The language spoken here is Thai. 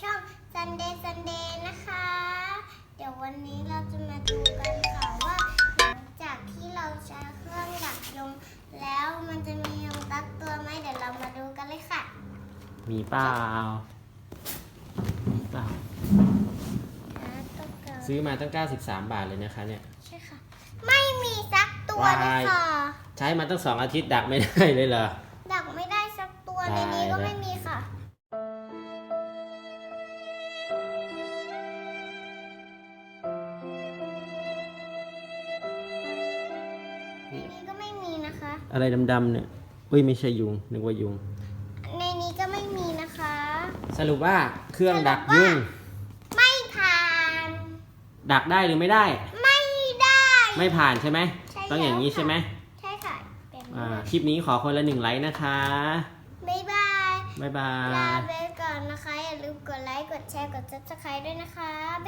ช่อง Sunday Sunday นะคะ เดี๋ยววันนี้เราจะมาดูกันค่ะว่าหลังจากที่เราใช้เครื่องดักยุงแล้วมันจะมียุงตักตัวไหมเดี๋ยวเรามาดูกันเลยค่ะ มีเปล่ามีเปล่าหาตัวเกิดซื้อมาตั้ง 93 บาทเลยนะคะเนี่ย ใช่ค่ะ ไม่มีสักตัวเลยค่ะ ใช้มาตั้ง2อาทิตย์ดักไม่ได้เลยเหรอ ดักไม่ได้สักตัวในนี้ก็ตายแล้วไม่มีค่ะ อะไรดำๆเนี่ยอุ้ยไม่ใช่ยุงนึกว่ายุง ในนี้ก็ไม่มีนะคะ สรุปว่าเครื่องดักยุงไม่ผ่าน ดักได้หรือไม่ได้ ไม่ได้ ไม่ผ่านใช่ไหมใช่ต้องอย่างนี้แล้วค่ะ ใช่ไหมใช่ค่ะเป็นอ่าคลิปนี้ขอคนละหนึ่งไลค์นะคะบ๊ายบายบ๊ายบาลาย ไปก่อนนะคะ อย่าลืมกดไลค์ กดแชร์ กด subscribe ด้วยนะคะบ๊ายบาย